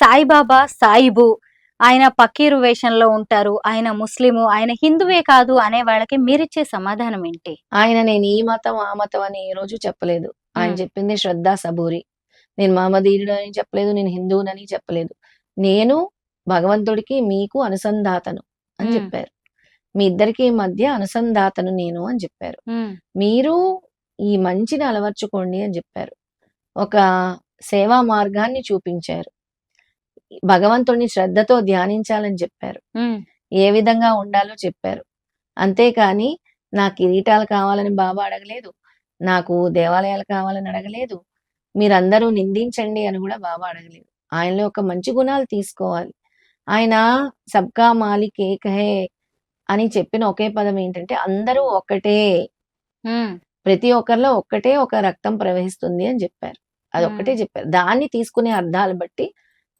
సాయిబాబా సాయిబు. ఆయన పకీరు వేషంలో ఉంటారు. ఆయన ముస్లిము ఆయన హిందువే కాదు అనే వాళ్ళకి మీరిచ్చే సమాధానం ఏంటి? ఆయన నేను ఈ మతం ఆ మతం అని ఏ రోజు చెప్పలేదు. ఆయన. చెప్పింది శ్రద్ధ సబూరి. నేను మహమ్మదీయుడు అని చెప్పలేదు నేను హిందువునని చెప్పలేదు. నేను భగవంతుడికి మీకు అనుసంధాతను అని. చెప్పారు. మీ ఇద్దరికి మధ్య అనుసంధాతను నేను అని చెప్పారు. మీరు ఈ మంచిని అలవర్చుకోండి అని చెప్పారు. ఒక సేవా మార్గాన్ని చూపించారు. భగవంతుడిని శ్రద్ధతో ధ్యానించాలని చెప్పారు. ఏ విధంగా ఉండాలో చెప్పారు. అంతేకాని నా కిరీటాలు కావాలని బాబా అడగలేదు. నాకు దేవాలయాలు కావాలని అడగలేదు. మీరందరూ నిందించండి అని కూడా బాబా అడగలేదు. ఆయనలో ఒక మంచి గుణాలు తీసుకోవాలి. ఆయన సబ్కా మాలిక్ ఏక్ హే అని చెప్పిన ఒకే పదం ఏంటంటే అందరూ ఒక్కటే ప్రతి ఒక్కరిలో ఒక్కటే ఒక రక్తం ప్రవహిస్తుంది అని చెప్పారు. అది ఒక్కటే చెప్పారు. దాన్ని తీసుకునే అర్థాలు బట్టి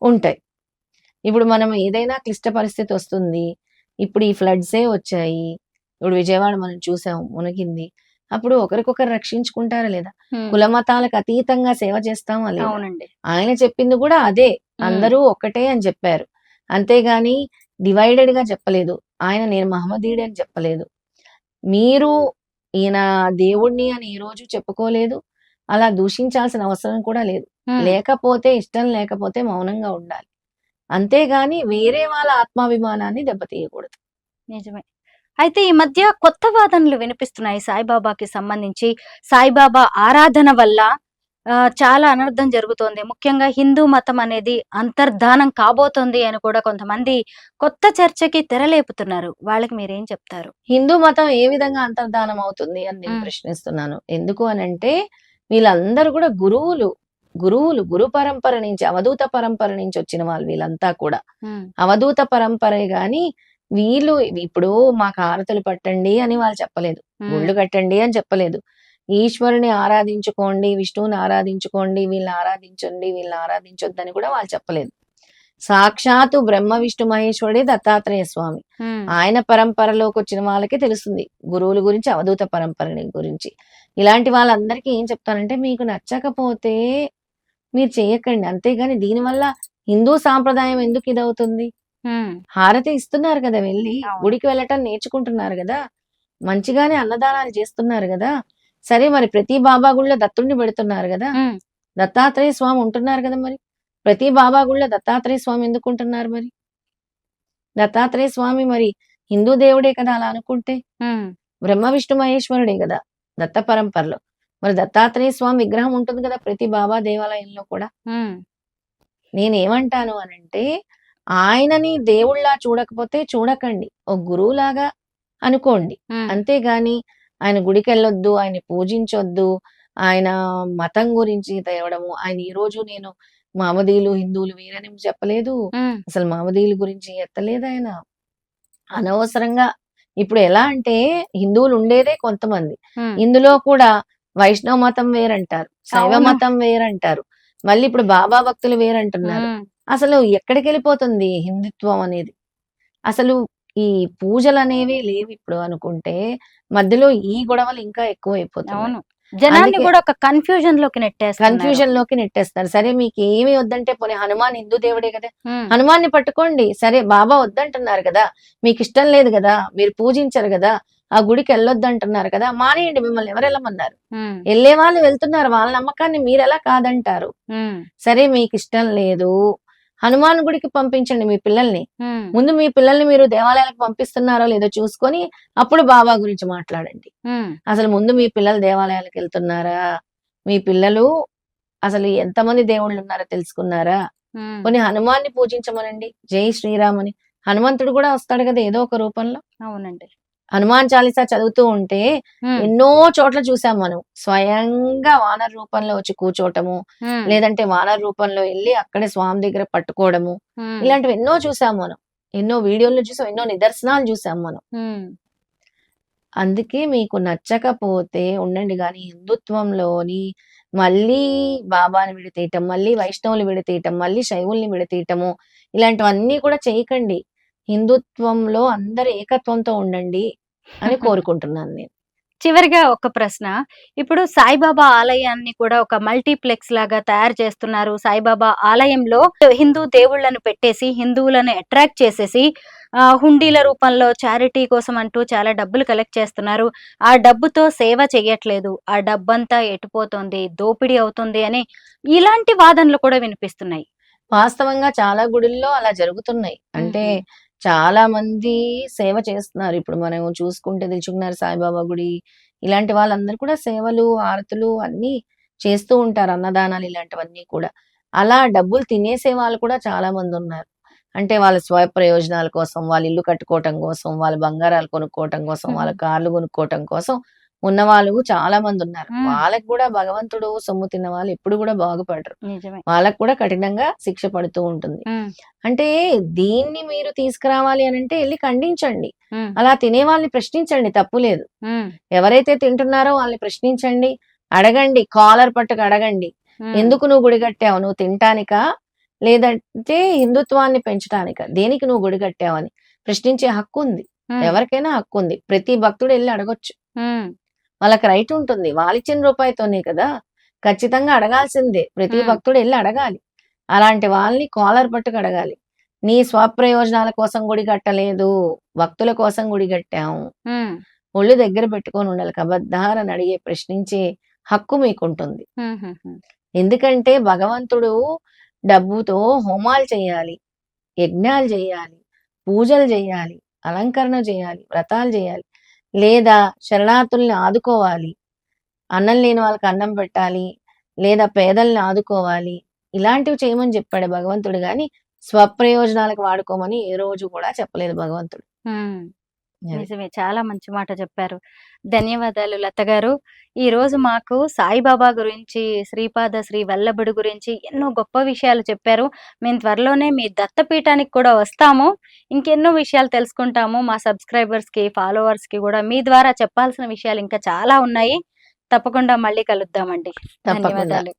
ఉంటాయి. ఇప్పుడు మనం ఏదైనా క్లిష్ట పరిస్థితి వస్తుంది. ఇప్పుడు ఈ ఫ్లడ్సే వచ్చాయి. ఇప్పుడు విజయవాడ మనం చూసాం మునిగింది. అప్పుడు ఒకరికొకరు రక్షించుకుంటారా లేదా? కుల మతాలకు అతీతంగా సేవ చేస్తామా లేదా? అవునండి. ఆయన చెప్పింది కూడా అదే. అందరూ ఒక్కటే అని చెప్పారు. అంతేగాని డివైడెడ్గా చెప్పలేదు. ఆయన నేను మహమ్మదీయుడు అని చెప్పలేదు. మీరు ఈయన దేవుణ్ణి అని ఈ రోజు చెప్పుకోలేదు. అలా దూషించాల్సిన అవసరం కూడా లేదు. లేకపోతే ఇష్టం లేకపోతే మౌనంగా ఉండాలి. అంతేగాని వేరే వాళ్ళ ఆత్మాభిమానాన్ని దెబ్బతీయకూడదు. నిజమే. అయితే ఈ మధ్య కొత్త వాదనలు వినిపిస్తున్నాయి సాయిబాబాకి సంబంధించి. సాయిబాబా ఆరాధన వల్ల ఆ, చాలా అనర్థం జరుగుతోంది. ముఖ్యంగా హిందూ మతం అనేది అంతర్ధానం కాబోతోంది అని కూడా కొంతమంది కొత్త చర్చకి తెరలేపుతున్నారు. వాళ్ళకి మీరేం చెప్తారు? హిందూ మతం ఏ విధంగా అంతర్ధానం అవుతుంది అని నేను. ప్రశ్నిస్తున్నాను. ఎందుకు అని అంటే వీళ్ళందరూ కూడా గురువులు గురువులు గురు పరంపర నుంచి అవధూత పరంపర నుంచి వచ్చిన వాళ్ళు వీళ్ళంతా కూడా. అవధూత పరంపరే గాని వీళ్ళు ఇప్పుడు మాకు హారతులు పట్టండి అని వాళ్ళు చెప్పలేదు. గుళ్ళు కట్టండి అని చెప్పలేదు. ఈశ్వరుని ఆరాధించుకోండి విష్ణువుని ఆరాధించుకోండి వీళ్ళని ఆరాధించండి వీళ్ళని ఆరాధించొద్దని కూడా వాళ్ళు చెప్పలేదు. సాక్షాత్తు బ్రహ్మ విష్ణు మహేశ్వరుడే దత్తాత్రేయ స్వామి. ఆయన పరంపరలోకి వచ్చిన వాళ్ళకి తెలుస్తుంది. గురువుల గురించి అవధూత పరంపరని గురించి. ఇలాంటి వాళ్ళందరికీ ఏం చెప్తానంటే మీకు నచ్చకపోతే మీరు చేయకండి. అంతేగాని దీనివల్ల హిందూ సాంప్రదాయం ఎందుకు ఇదవుతుంది? హారతి ఇస్తున్నారు కదా వెళ్ళి. గుడికి వెళ్ళటం నేర్చుకుంటున్నారు కదా మంచిగానే అన్నదానాలు చేస్తున్నారు కదా సరే మరి ప్రతి బాబా గుళ్ళో దత్తుడిని పెడుతున్నారు కదా దత్తాత్రేయ స్వామి ఉంటున్నారు కదా మరి ప్రతి బాబా గుళ్ళో దత్తాత్రేయ స్వామి ఎందుకు ఉంటున్నారు మరి? దత్తాత్రేయ స్వామి మరి హిందూ దేవుడే కదా అలా అనుకుంటే బ్రహ్మ విష్ణు మహేశ్వరుడే కదా దత్త పరంపరలో మరి దత్తాత్రేయ స్వామి విగ్రహం ఉంటుంది కదా ప్రతి బాబా దేవాలయంలో కూడా. నేనేమంటాను అనంటే ఆయనని దేవుళ్ళా చూడకపోతే చూడకండి. ఓ గురువులాగా అనుకోండి. అంతేగాని ఆయన గుడికి వెళ్ళొద్దు ఆయన పూజించొద్దు ఆయన మతం గురించి తేవడము ఆయన ఈ రోజు నేను మామదీయులు హిందువులు వేరని చెప్పలేదు. అసలు మామదీయుల గురించి ఎత్తలేదు ఆయన. అనవసరంగా ఇప్పుడు ఎలా అంటే హిందువులు ఉండేదే కొంతమంది ఇందులో కూడా వైష్ణవ మతం వేరంటారు శైవ. మతం వేరంటారు మళ్ళీ ఇప్పుడు బాబా భక్తులు వేరంటున్నారు. అసలు ఎక్కడికి వెళ్ళిపోతుంది హిందుత్వం అనేది? అసలు ఈ పూజలు అనేవి లేవు ఇప్పుడు అనుకుంటే మధ్యలో ఈ గొడవలు ఇంకా ఎక్కువ అయిపోతున్నాయి అవును. జనాన్ని కూడా ఒక కన్ఫ్యూజన్లోకి నెట్టేస్తారు కన్ఫ్యూజన్లోకి నెట్టేస్తారు సరే మీకు ఏమి వద్దంటే పోనీ హనుమాన్ హిందూ దేవుడే కదా. హనుమాన్ని పట్టుకోండి. సరే బాబా వద్దంటున్నారు కదా. మీకు ఇష్టం లేదు కదా. మీరు పూజించరు కదా. ఆ గుడికి వెళ్ళొద్దు అంటున్నారు కదా. మానేయండి మిమ్మల్ని. ఎవరు వెళ్ళమన్నారు? వెళ్ళే వాళ్ళు వెళ్తున్నారు. వాళ్ళ నమ్మకాన్ని మీరు ఎలా కాదంటారు సరే మీకు ఇష్టం లేదు. హనుమాన్ గుడికి పంపించండి మీ పిల్లల్ని. ముందు మీ పిల్లల్ని మీరు దేవాలయాలకు పంపిస్తున్నారో లేదో చూసుకొని అప్పుడు బాబా గురించి మాట్లాడండి. అసలు ముందు మీ పిల్లలు దేవాలయాలకు వెళ్తున్నారా? మీ పిల్లలు అసలు ఎంతమంది దేవుళ్ళు ఉన్నారో తెలుసుకున్నారా? కొన్ని హనుమాన్ని పూజించమనండి. జై శ్రీరామని. హనుమంతుడు కూడా వస్తాడు కదా ఏదో ఒక రూపంలో. అవునండి. హనుమాన్ చాలీసా చదువుతూ ఉంటే ఎన్నో చోట్ల చూసాం మనం. స్వయంగా వానర్ రూపంలో వచ్చి కూర్చోవటము ఉమ్, లేదంటే వానర్ రూపంలో వెళ్ళి అక్కడే స్వామి దగ్గర పట్టుకోవడము ఇలాంటివి ఎన్నో చూసాం మనం. ఎన్నో వీడియోలు చూసాం ఎన్నో నిదర్శనాలు చూసాం మనం. అందుకే మీకు నచ్చకపోతే ఉండండి కానీ హిందుత్వంలోని మళ్ళీ బాబాని విడతీయటం మళ్ళీ వైష్ణవులు విడతీయటం మళ్ళీ శైవుల్ని విడతీయటము ఇలాంటివన్నీ కూడా చేయకండి. హిందుత్వంలో అందరు ఏకత్వంతో ఉండండి అని కోరుకుంటున్నాను నేను. చివరిగా ఒక ప్రశ్న. ఇప్పుడు సాయిబాబా ఆలయాన్ని కూడా ఒక మల్టీప్లెక్స్ లాగా తయారు చేస్తున్నారు. సాయిబాబా ఆలయంలో హిందూ దేవుళ్ళను పెట్టేసి హిందువులను అట్రాక్ట్ చేసేసి ఆ, హుండీల రూపంలో చారిటీ కోసం అంటూ చాలా డబ్బులు కలెక్ట్ చేస్తున్నారు. ఆ డబ్బుతో సేవ చెయ్యట్లేదు ఆ డబ్బంతా ఎటుపోతుంది? దోపిడీ అవుతుంది అని ఇలాంటి వాదనలు కూడా వినిపిస్తున్నాయి. వాస్తవంగా చాలా గుడుల్లో అలా జరుగుతున్నాయి. అంటే చాలా మంది సేవ చేస్తున్నారు. ఇప్పుడు మనం చూసుకుంటే దిల్చుకున్నారు సాయిబాబా గుడి ఇలాంటి వాళ్ళందరూ కూడా సేవలు ఆరతులు అన్ని చేస్తూ ఉంటారు. అన్నదానాలు ఇలాంటివన్నీ కూడా. అలా డబ్బులు తినేసే వాళ్ళు కూడా చాలా మంది ఉన్నారు. అంటే వాళ్ళ స్వయ ప్రయోజనాల కోసం వాళ్ళ ఇల్లు కట్టుకోవటం కోసం వాళ్ళ బంగారాలు కొనుక్కోవటం కోసం వాళ్ళ. కార్లు కొనుక్కోవటం కోసం ఉన్న వాళ్ళు చాలా మంది ఉన్నారు. వాళ్ళకి కూడా భగవంతుడు సొమ్ము తిన్న వాళ్ళు ఎప్పుడు కూడా బాగుపడరు. వాళ్ళకు కూడా కఠినంగా శిక్ష పడుతూ ఉంటుంది. అంటే దీన్ని మీరు తీసుకురావాలి అని అంటే వెళ్ళి ఖండించండి. అలా తినే వాళ్ళని ప్రశ్నించండి తప్పు లేదు. ఎవరైతే తింటున్నారో వాళ్ళని ప్రశ్నించండి అడగండి కాలర్ పట్టుకు అడగండి. ఎందుకు నువ్వు గుడి కట్టావు? నువ్వు తినటానికా లేదంటే హిందుత్వాన్ని పెంచటానికా? దేనికి నువ్వు గుడి కట్టావని? ప్రశ్నించే హక్కు ఉంది. ఎవరికైనా హక్కు ఉంది. ప్రతి భక్తుడు వెళ్ళి అడగొచ్చు. వాళ్ళకి రైట్ ఉంటుంది. వాళ్ళిచ్చిన రూపాయితోనే కదా. ఖచ్చితంగా అడగాల్సిందే. ప్రతి. భక్తుడు వెళ్ళి అడగాలి. అలాంటి వాళ్ళని కాలర్ పట్టుకు అడగాలి. నీ స్వప్రయోజనాల కోసం గుడి కట్టలేదు. భక్తుల కోసం గుడి కట్టాము ఒళ్ళు దగ్గర పెట్టుకొని ఉండాలి. కబద్దారని అడిగే ప్రశ్నించే హక్కు మీకుంటుంది. ఎందుకంటే భగవంతుడు డబ్బుతో హోమాలు చేయాలి. యజ్ఞాలు చేయాలి. పూజలు చేయాలి. అలంకరణ చేయాలి. వ్రతాలు చేయాలి. లేదా శరణార్థుల్ని ఆదుకోవాలి. అన్నం లేని వాళ్ళకి అన్నం పెట్టాలి. లేదా పేదల్ని ఆదుకోవాలి. ఇలాంటివి చేయమని చెప్పాడు భగవంతుడు గాని స్వప్రయోజనాలకు వాడుకోమని ఏ రోజు కూడా చెప్పలేదు భగవంతుడు. నిజమే. చాలా మంచి మాట చెప్పారు. ధన్యవాదాలు లత గారు. ఈ రోజు మాకు సాయిబాబా గురించి శ్రీపాద శ్రీ వల్లభుడి గురించి ఎన్నో గొప్ప విషయాలు చెప్పారు. మేము త్వరలోనే మీ దత్తపీఠానికి కూడా వస్తాము. ఇంకెన్నో విషయాలు తెలుసుకుంటాము. మా సబ్స్క్రైబర్స్కి ఫాలోవర్స్కి కూడా మీ ద్వారా చెప్పాల్సిన విషయాలు ఇంకా చాలా ఉన్నాయి. తప్పకుండా మళ్ళీ కలుద్దామండి. ధన్యవాదాలు.